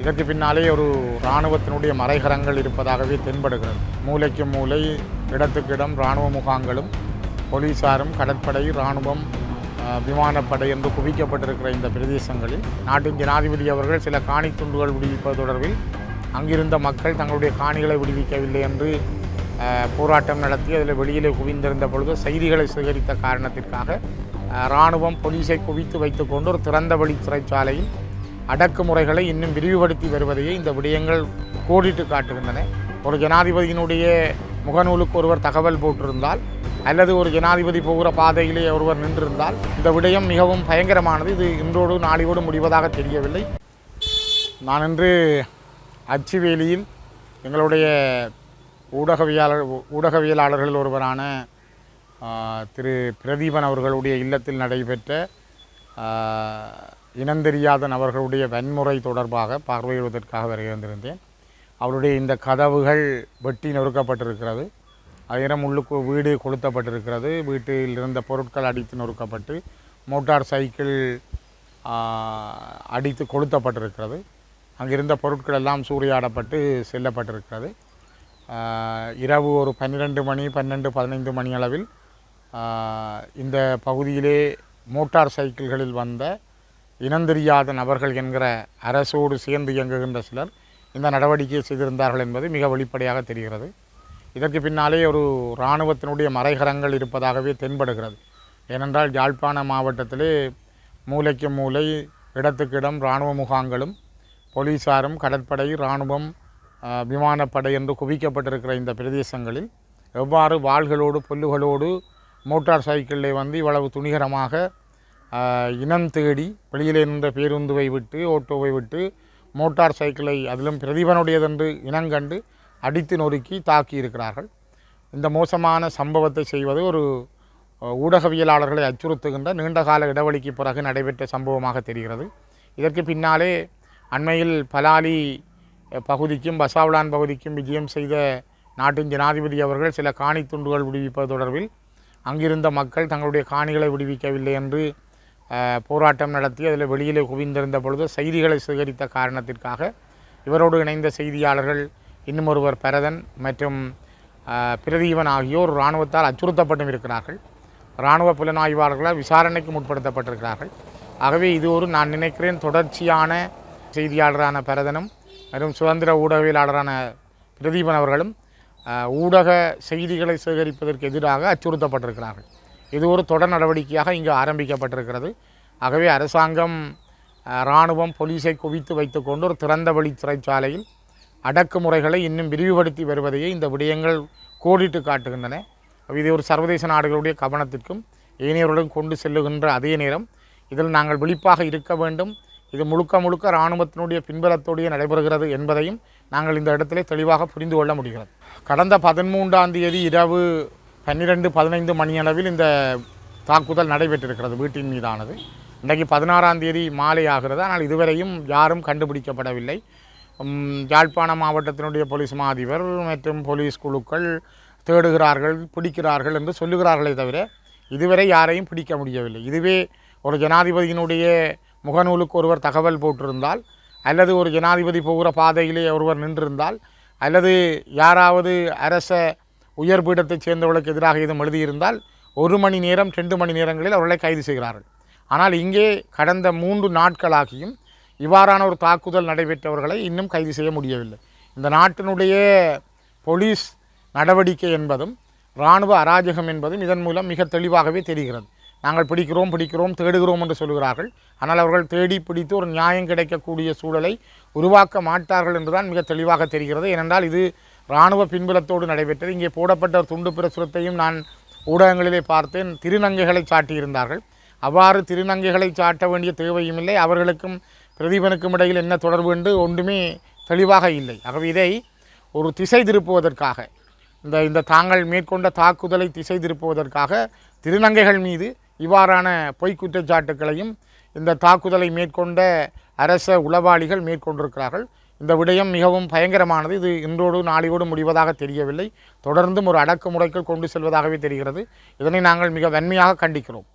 இதற்கு பின்னாலே ஒரு இராணுவத்தினுடைய மறைகரங்கள் இருப்பதாகவே தென்படுகிறது. மூலைக்கு மூலை இடத்துக்கு இடம் இராணுவ முகாம்களும் போலீசாரும் கடற்படை இராணுவம் விமானப்படை என்று குவிக்கப்பட்டிருக்கிற இந்த பிரதேசங்களில் நாட்டின் ஜனாதிபதி அவர்கள் சில காணி துண்டுகள் விடுவிப்பது தொடர்பில் அங்கிருந்த மக்கள் தங்களுடைய காணிகளை விடுவிக்கவில்லை என்று போராட்டம் நடத்தி அதில் வெளியிலே குவிந்திருந்த பொழுது செய்திகளை சேகரித்த காரணத்திற்காக இராணுவம் போலீஸை குவித்து வைத்துக்கொண்டு ஒரு திறந்த வழி சிறைச்சாலையில் அடக்குமுறைகளை இன்னும் விரிவுபடுத்தி வருவதையே இந்த விடயங்கள் கோடிட்டு காட்டுகின்றன. ஒரு ஜனாதிபதியினுடைய முகநூலுக்கு ஒருவர் தகவல் போட்டிருந்தால் அல்லது ஒரு ஜனாதிபதி போகிற பாதையிலே ஒருவர் நின்றிருந்தால் இந்த விடயம் மிகவும் பயங்கரமானது. இது இன்றோடு நாளையோடு முடிவதாக தெரியவில்லை. நான் இன்று அச்சுவேலியில் எங்களுடைய ஊடகவியலாளர் ஊடகவியலாளர்கள் ஒருவரான திரு பிரதீபன் அவர்களுடைய இல்லத்தில் நடைபெற்ற இனந்தெரியாத நபர்களுடைய வன்முறை தொடர்பாக பார்வையிடுவதற்காக வருகிறந்திருந்தேன் அவருடைய இந்த கதவுகள் வெட்டி நொறுக்கப்பட்டிருக்கிறது. அதேரம் உள்ளுக்கு வீடு கொளுத்தப்பட்டிருக்கிறது. வீட்டில் இருந்த பொருட்கள் அடித்து நொறுக்கப்பட்டு மோட்டார் சைக்கிள் அடித்து கொளுத்தப்பட்டிருக்கிறது. அங்கிருந்த பொருட்கள் எல்லாம் சூறையாடப்பட்டு செல்லப்பட்டிருக்கிறது. இரவு ஒரு பன்னிரெண்டு மணி பன்னெண்டு பதினைந்து மணி அளவில் இந்த பகுதியிலே மோட்டார் சைக்கிள்களில் வந்த இனந்தெரியாத நபர்கள் என்கிற அரசோடு சேர்ந்து இயங்குகின்ற சிலர் இந்த நடவடிக்கையை செய்திருந்தார்கள் என்பது மிக வெளிப்படையாக தெரிகிறது. இதற்கு பின்னாலே ஒரு இராணுவத்தினுடைய மறைகரங்கள் இருப்பதாகவே தென்படுகிறது. ஏனென்றால் யாழ்ப்பாண மாவட்டத்திலே மூளைக்கு மூலை இடத்துக்கு இடம் இராணுவ முகாம்களும் போலீசாரும் கடற்படை இராணுவம் விமானப்படை என்று குவிக்கப்பட்டிருக்கிற இந்த பிரதேசங்களில் எவ்வாறு வாள்களோடு புல்லுகளோடு மோட்டார் சைக்கிளில் வந்து இவ்வளவு துணிகரமாக இனம் தேடி வெளியில் இருந்த பேருந்துவை விட்டு ஓட்டோவை விட்டு மோட்டார் சைக்கிளை அதிலும் பிரதிபனுடையதென்று இனங்கண்டு அடித்து நொறுக்கி தாக்கி இருக்கிறார்கள். இந்த மோசமான சம்பவத்தை செய்வது ஒரு ஊடகவியலாளர்களை அச்சுறுத்துகின்ற நீண்டகால இடைவெளிக்கு பிறகு நடைபெற்ற சம்பவமாக தெரிகிறது. இதற்கு பின்னாலே அண்மையில் பலாலி பகுதிக்கும் பசாவுலான் பகுதிக்கும் விஜயம் செய்த நாட்டின் ஜனாதிபதி அவர்கள் சில காணி துண்டுகள் விடுவிப்பது தொடர்பில் அங்கிருந்த மக்கள் தங்களுடைய காணிகளை விடுவிக்கவில்லை என்று போராட்டம் நடத்தி அதில் வெளியிலே குவிந்திருந்த பொழுது செய்திகளை சேகரித்த காரணத்திற்காக இவரோடு இணைந்த செய்தியாளர்கள் இன்னும் ஒருவர் பரதன் மற்றும் பிரதீபன் ஆகியோர் இராணுவத்தால் அச்சுறுத்தப்பட்டும் இருக்கிறார்கள். இராணுவ புலனாய்வாளர்களால் விசாரணைக்கு முற்படுத்தப்பட்டிருக்கிறார்கள் ஆகவே இது ஒரு நான் நினைக்கிறேன் தொடர்ச்சியான செய்தியாளரான பரதனும் மற்றும் சுதந்திர ஊடகவியலாளரான பிரதீபன் அவர்களும் ஊடக செய்திகளை சேகரிப்பதற்கு எதிராக அச்சுறுத்தப்பட்டிருக்கிறார்கள். இது ஒரு தொடர் நடவடிக்கையாக இங்கு ஆரம்பிக்கப்பட்டிருக்கிறது. ஆகவே அரசாங்கம் இராணுவம் போலீஸை குவித்து வைத்துக்கொண்டு ஒரு திறந்த வழி சிறைச்சாலையில் அடக்குமுறைகளை இன்னும் விரிவுபடுத்தி வருவதையே இந்த விடயங்கள் கோடிட்டு காட்டுகின்றன. இது ஒரு சர்வதேச நாடுகளுடைய கவனத்திற்கும் ஏனையவர்களும் கொண்டு செல்லுகின்ற அதே நேரம். இதில் நாங்கள் விழிப்பாக இருக்க வேண்டும். இது முழுக்க முழுக்க இராணுவத்தினுடைய பின்பலத்தோடைய நடைபெறுகிறது என்பதையும் நாங்கள் இந்த இடத்திலே தெளிவாக புரிந்து கொள்ள முடிகிறது. கடந்த பதிமூன்றாம் தேதி இரவு பன்னிரெண்டு பதினைந்து மணியளவில் இந்த தாக்குதல் நடைபெற்றிருக்கிறது வீட்டின் மீதானது. இன்றைக்கு பதினாறாம் தேதி மாலை ஆகிறது. ஆனால் இதுவரையும் யாரும் கண்டுபிடிக்கப்படவில்லை. யாழ்ப்பாண மாவட்டத்தினுடைய போலீஸ் மாதிபர் மற்றும் போலீஸ் குழுக்கள் தேடுகிறார்கள் பிடிக்கிறார்கள் என்று சொல்லுகிறார்களே தவிர இதுவரை யாரையும் பிடிக்க முடியவில்லை. இதுவே ஒரு ஜனாதிபதியினுடைய முகநூலுக்கு ஒருவர் தகவல் போட்டிருந்தால் அல்லது ஒரு ஜனாதிபதி போகிற பாதையிலே ஒருவர் நின்றிருந்தால் அல்லது யாராவது அரச உயர் பீடத்தைச் சேர்ந்தவர்களுக்கு எதிராக இதும் எழுதியிருந்தால் ஒரு மணி நேரம் ரெண்டு மணி நேரங்களில் அவர்களை கைது செய்கிறார்கள். ஆனால் இங்கே கடந்த மூன்று நாட்களாகியும் இவ்வாறான ஒரு தாக்குதல் நடைபெற்றவர்களை இன்னும் கைது செய்ய முடியவில்லை. இந்த நாட்டினுடைய போலீஸ் நடவடிக்கை என்பதும் இராணுவ அராஜகம் என்பதும் இதன் மூலம் மிக தெளிவாகவே தெரிகிறது. நாங்கள் பிடிக்கிறோம் பிடிக்கிறோம் தேடுகிறோம் என்று சொல்கிறார்கள் ஆனால் அவர்கள் தேடி பிடித்து ஒரு நியாயம் கிடைக்கக்கூடிய சூழலை உருவாக்க மாட்டார்கள் என்றுதான் மிக தெளிவாக தெரிகிறது. ஏனென்றால் இது இராணுவ பின்புலத்தோடு நடைபெற்றது. இங்கே போடப்பட்ட ஒரு துண்டு பிரசுரத்தையும் நான் ஊடகங்களிலே பார்த்தேன். திருநங்கைகளை சாட்டியிருந்தார்கள். அவ்வாறு திருநங்கைகளை சாட்ட வேண்டிய தேவையும் இல்லை. அவர்களுக்கும் பிரதீபனுக்கும் இடையில் என்ன தொடர்பு என்று ஒன்றுமே தெளிவாக இல்லை. ஆகவே இதை ஒரு திசை திருப்புவதற்காக இந்த இந்த தாங்கள் மேற்கொண்ட தாக்குதலை திசை திருப்புவதற்காக திருநங்கைகள் மீது இவ்வாறான பொய் குற்றச்சாட்டுக்களையும் இந்த தாக்குதலை மேற்கொண்ட அரச உளவாளிகள் மேற்கொண்டிருக்கிறார்கள். இந்த விடயம் மிகவும் பயங்கரமானது. இது இன்றோடு நாளையோடு முடிவதாக தெரியவில்லை. தொடர்ந்தும் ஒரு அடக்குமுறைக்குள் கொண்டு செல்வதாகவே தெரிகிறது. இதனை நாங்கள் மிக வன்மையாக கண்டிக்கிறோம்.